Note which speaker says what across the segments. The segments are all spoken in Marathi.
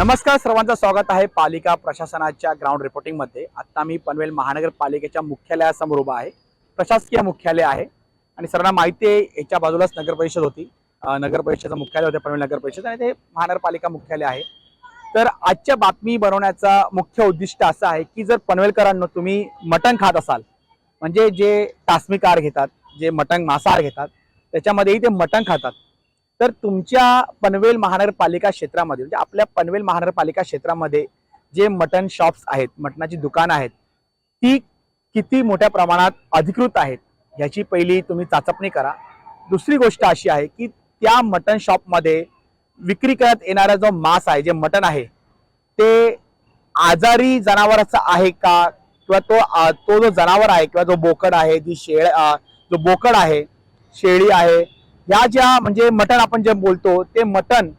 Speaker 1: नमस्कार सर्वांचं स्वागत आहे पालिका प्रशासनाच्या ग्राउंड रिपोर्टिंगमध्ये आता मी पनवेल महानगरपालिकेच्या मुख्यालयासमोर उभा आहे. प्रशासकीय मुख्यालय आहे आणि सर्वांना माहिती आहे याच्या बाजूलाच नगर परिषद होती. नगर परिषदेचं मुख्यालय होते पनवेल नगर परिषद आणि ते महानगरपालिका मुख्यालय आहे. तर आजच्या बातमी बनवण्याचा मुख्य उद्दिष्ट असं आहे की जर पनवेलकरांनो तुम्ही मटण खात असाल म्हणजे जे टास्मिक आहार घेतात जे मटण मांसाहार घेतात त्याच्यामध्येही ते मटण खातात तर तुमच्या पनवेल महानगरपालिका क्षेत्रामध्ये म्हणजे आपल्या पनवेल महानगरपालिका क्षेत्रामध्ये जे मटन शॉप्स आहेत मटणाची दुकानं आहेत ती किती मोठ्या प्रमाणात अधिकृत आहेत ह्याची पहिली तुम्ही चाचपणी करा. दुसरी गोष्ट अशी आहे की त्या मटन शॉपमध्ये विक्री करत येणारा जो मांस आहे जे मटण आहे ते आजारी जनावराचा आहे का? किंवा तो तो जो जनावर आहे किंवा जो बोकड आहे जी शेळ जो बोकड आहे शेळी आहे ह्या ज्या म्हणजे मटण आपण जे बोलतो ते मटण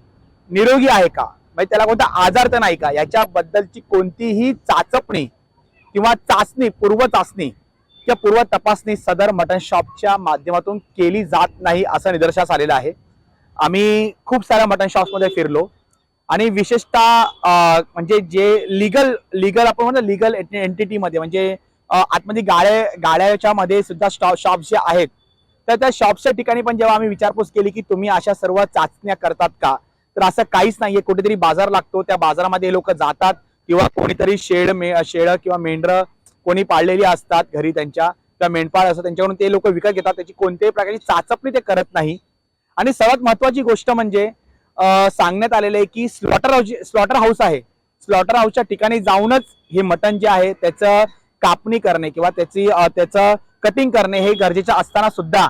Speaker 1: निरोगी आहे का? म्हणजे त्याला कोणता आजार तर नाही का? याच्याबद्दलची कोणतीही चाचपणी किंवा चाचणी पूर्व चाचणी किंवा पूर्व तपासणी सदर मटण शॉपच्या माध्यमातून केली जात नाही असं निदर्शनास आलेलं आहे. आम्ही खूप साऱ्या मटण शॉप्समध्ये फिरलो आणि विशेषतः म्हणजे जे लिगल लिगल आपण म्हणतो लिगल एंटिटीमध्ये म्हणजे आतमध्ये गाड्या गाड्याच्यामध्ये सुद्धा शॉप शॉप्स जे आहेत तर त्या शॉपच्या ठिकाणी पण जेव्हा आम्ही विचारपूस केली की तुम्ही अशा सर्व चाचण्या करतात का तर असं काहीच नाहीये. कुठेतरी बाजार लागतो. त्या बाजारामध्ये लोक जातात किंवा कोणीतरी शेड मे शेड किंवा मेंढर कोणी पाळलेली असतात घरी त्यांच्या किंवा मेंढपाळ असतात त्यांच्याकडून ते लोक विकत घेतात. त्याची कोणत्याही प्रकारची चाचपणी ते करत नाही. आणि सर्वात महत्वाची गोष्ट म्हणजे सांगण्यात आलेलं आहे की स्लॉटर हाऊस स्लॉटर हाऊस आहे. स्लॉटर हाऊसच्या ठिकाणी जाऊनच हे मटण जे आहे त्याचं कापणी करणे किंवा त्याची त्याचं कटिंग करणे हे गरजेचं असताना सुद्धा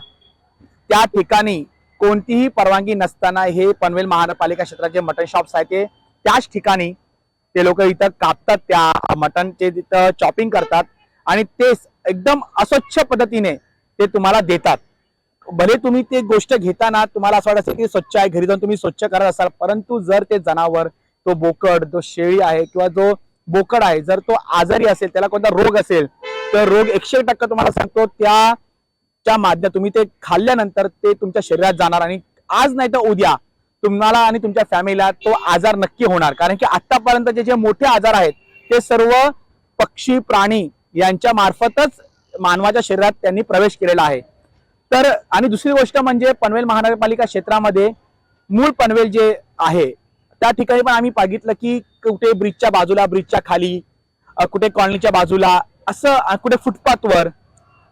Speaker 1: त्या ठिकाणी कोणतीही परवानगी नसताना हे पनवेल महानगरपालिका क्षेत्रात जे मटन शॉप्स आहेत ते. त्याच ठिकाणी ते लोक इथं कापतात त्या मटनचे तिथं चॉपिंग करतात आणि तेच एकदम अस्वच्छ पद्धतीने ते तुम्हाला देतात. भले तुम्ही ते गोष्ट घेताना तुम्हाला असं वाटत असेल की स्वच्छ आहे घरी जाऊन तुम्ही स्वच्छ करत असाल परंतु जर ते जनावर तो बोकड जो शेळी आहे किंवा जो बोकड आहे जर तो आजारी असेल त्याला कोणता रोग असेल तर रोग एकशे टक्के तुम्हाला सांगतो त्या च्या माध्यम तुम्ही ते खाल्ल्यानंतर ते तुमच्या शरीरात जाणार आणि आज नाही तर उद्या तुम्हाला आणि तुमच्या फॅमिलीला तो आजार नक्की होणार. कारण की आतापर्यंतचे जे मोठे आजार आहेत ते सर्व पक्षी प्राणी यांच्या मार्फतच मानवाच्या शरीरात त्यांनी प्रवेश केलेला आहे. तर आणि दुसरी गोष्ट म्हणजे पनवेल महानगरपालिका क्षेत्रामध्ये मूळ पनवेल जे आहे त्या ठिकाणी पण आम्ही बघितलं की कुठे ब्रिजच्या बाजूला ब्रिजच्या खाली कुठे कॉलनीच्या बाजूला असं कुठे फुटपाथवर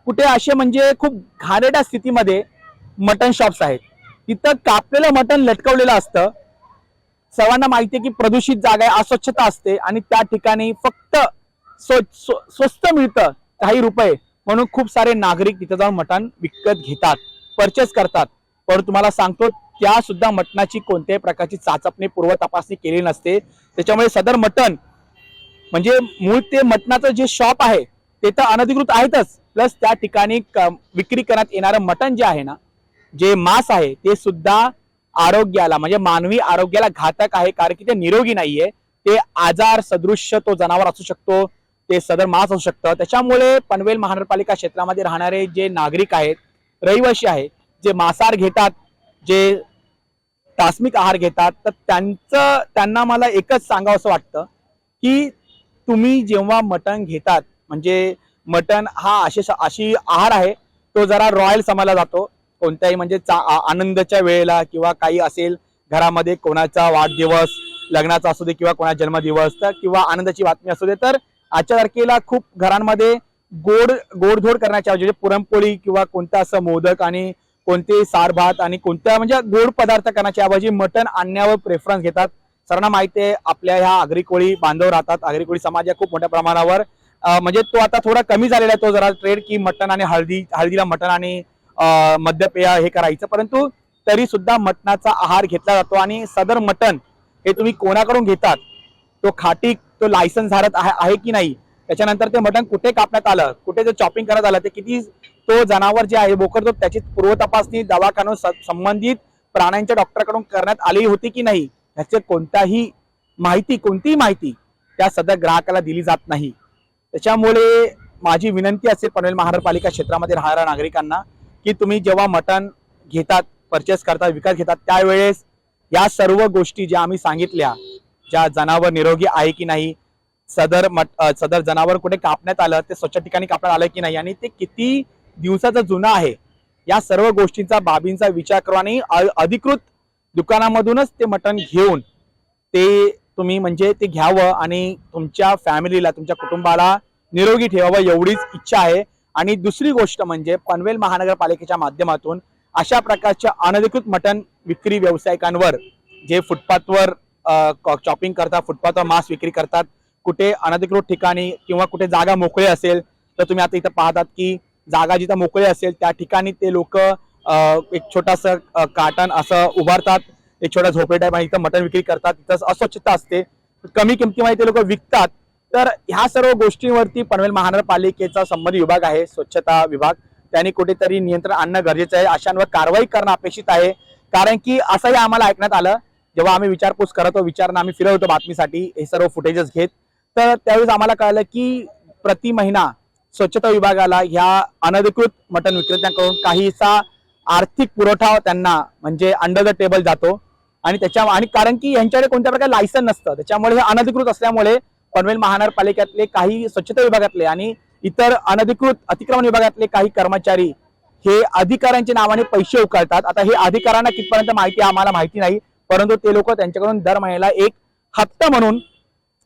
Speaker 1: कुठे असे म्हणजे खूप घाणेड्या स्थितीमध्ये मटन शॉप्स आहेत. तिथं कापलेलं मटण लटकवलेलं असतं. सर्वांना माहिती आहे की प्रदूषित जागा आहे अस्वच्छता असते आणि त्या ठिकाणी फक्त स्व- स्व- स्वस्त मिळतं काही रुपये म्हणून खूप सारे नागरिक तिथं जाऊन मटण विकत घेतात परचेस करतात. पण तुम्हाला सांगतो त्या सुद्धा मटणाची कोणत्याही प्रकारची चाचपणी पूर्व तपासणी केली नसते. त्याच्यामुळे सदर मटण म्हणजे मूळ ते मटणाचं जे शॉप आहे ते तर अनधिकृत आहेतच. प्लस त्या ठिकाणी विक्री करण्यात येणारं मटण जे आहे ना जे मांस आहे ते सुद्धा आरोग्याला म्हणजे मानवी आरोग्याला घातक आहे कारण की ते निरोगी नाहीये. ते आजार सदृश्य तो जनावर असू शकतो ते सदर मांस असू शकतं. त्याच्यामुळे पनवेल महानगरपालिका क्षेत्रामध्ये राहणारे जे नागरिक आहेत रहिवासी आहेत जे मांसाहार घेतात जे तास्मिक आहार घेतात तर त्यांचं त्यांना मला एकच सांगावं असं वाटतं की तुम्ही जेव्हा मटण घेतात म्हणजे मटण हा अशी अशी आहार आहे तो जरा रॉयल समजला जातो. कोणत्याही म्हणजे चा- आ- आनंदाच्या वेळेला किंवा काही असेल घरामध्ये कोणाचा वाढदिवस लग्नाचा असू दे किंवा कोणाचा जन्मदिवस तर किंवा आनंदाची बातमी असू दे तर आजच्या तारखेला खूप घरांमध्ये गोड गोडधोड करण्याच्या म्हणजे पुरणपोळी किंवा कोणतं असं मोदक आणि कोणते सार भात आणि कोणत्या म्हणजे गोड पदार्थ करण्याच्या ऐवजी मटण आणण्यावर प्रेफरन्स घेतात. सरांना माहिती आहे आपल्या ह्या आगरी कोळी बांधव राहतात. आगरी कोळी समाज या खूप मोठ्या प्रमाणावर म्हणजे तो आता थोडा कमी झालेला आहे तो जरा ट्रेड की मटण आणि हळदी हळदीला मटण आणि मद्यपेय हे करायचं. परंतु तरी सुद्धा मटणाचा आहार घेतला जातो आणि सदर मटण हे तुम्ही कोणाकडून घेतात? तो खाटी तो लायसन्स धारत आहे की नाही? त्याच्यानंतर ते मटण कुठे कापण्यात आलं? कुठे जर चॉपिंग करण्यात आलं? ते किती तो जनावर जे आहे बोकर तो त्याची पूर्व तपासणी दवाखाना संबंधित प्राण्यांच्या डॉक्टरकडून करण्यात आली होती की नाही? ह्याचे कोणताही माहिती कोणतीही माहिती त्या सध्या ग्राहकाला दिली जात नाही. त्याच्यामुळे माझी विनंती असेल पनवेल महानगरपालिका क्षेत्रामध्ये राहणाऱ्या नागरिकांना की तुम्ही जेव्हा मटण घेतात परचेस करतात विकत घेतात त्यावेळेस या सर्व गोष्टी ज्या आम्ही सांगितल्या ज्या जनावर निरोगी आहे की नाही सदर मट सदर जनावर कुठे कापण्यात आलं ते स्वच्छ ठिकाणी कापण्यात आलं की नाही आणि ते किती दिवसाचं जुनं आहे या सर्व गोष्टींचा बाबींचा विचार करून आणि अ- अधिकृत दुकानामधूनच ते मटण घेऊन ते तुम्ही म्हणजे ते घ्यावं आणि तुमच्या फॅमिलीला तुमच्या कुटुंबाला निरोगी ठेवावं एवढीच इच्छा आहे. आणि दुसरी गोष्ट म्हणजे पनवेल महानगरपालिकेच्या माध्यमातून अशा प्रकारच्या अनधिकृत मटण विक्री व्यावसायिकांवर जे फुटपाथवर चॉपिंग करतात फुटपाथवर मांस विक्री करतात कुठे अनधिकृत ठिकाणी किंवा कुठे जागा मोकळी असेल तर तुम्ही आता इथं पाहतात की जागा जिथं मोकळी असेल त्या ठिकाणी ते लोक एक छोटासा काटन असं उभारतात. एक छोटा झोपडे टाईप आणि इथं मटण विक्री करतात. तिथं अस्वच्छता असते. कमी किमतीमध्ये ते लोक विकतात. तर ह्या सर्व गोष्टींवरती पनवेल महानगरपालिकेचा संबंधित विभाग आहे स्वच्छता विभाग. त्यांनी कुठेतरी नियंत्रण आणणं गरजेचं आहे. अशांवर कारवाई करणं अपेक्षित आहे. कारण की असंही आम्हाला ऐकण्यात आलं जेव्हा आम्ही विचारपूस करत होतो विचारणं आम्ही फिरत होतो बातमीसाठी हे सर्व फुटेजेस घेत. तर त्यावेळेस आम्हाला कळलं की प्रति महिना स्वच्छता विभागाला ह्या अनधिकृत मटण विक्रेत्यांकडून काहीसा आर्थिक पुरवठा त्यांना म्हणजे अंडर द टेबल जातो. आणि त्याच्या आणि कारण की यांच्याकडे कोणत्या प्रकारे लायसन नसतं. त्याच्यामुळे हे अनधिकृत असल्यामुळे पनवेल महानगरपालिकेतले काही स्वच्छता विभागातले आणि इतर अनधिकृत अतिक्रमण विभागातले काही कर्मचारी हे अधिकाऱ्यांच्या नावाने पैसे उकळतात. आता हे अधिकाऱ्यांना कितपर्यंत माहिती आम्हाला माहिती नाही परंतु ते लोक त्यांच्याकडून दर महिन्याला एक हप्ता म्हणून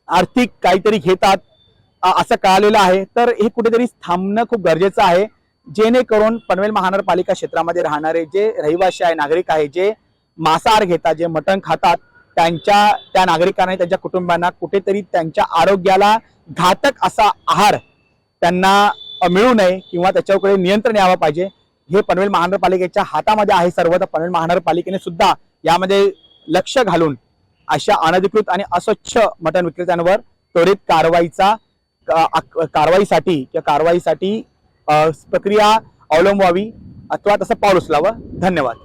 Speaker 1: आर्थिक काहीतरी घेतात असं कळालेलं आहे. तर हे कुठेतरी थांबणं खूप गरजेचं आहे. जेणेकरून पनवेल महानगरपालिका क्षेत्रामध्ये राहणारे जे रहिवासी आहे नागरिक आहे जे मांसाहार घेतात जे मटण खातात त्यांच्या त्या नागरिकांना त्यांच्या कुटुंबांना कुठेतरी त्यांच्या आरोग्याला घातक असा आहार त्यांना मिळू नये किंवा त्याच्याकडे नियंत्रण यावं पाहिजे. हे पनवेल महानगरपालिकेच्या हातामध्ये आहे सर्व तर पनवेल महानगरपालिकेने सुद्धा यामध्ये लक्ष घालून अशा अनधिकृत आणि अस्वच्छ मटण विक्रेत्यांवर त्वरित कारवाईचा कारवाईसाठी किंवा कारवाईसाठी प्रक्रिया अवलंबवावी अथवा तसं पाऊल उचलावं. धन्यवाद.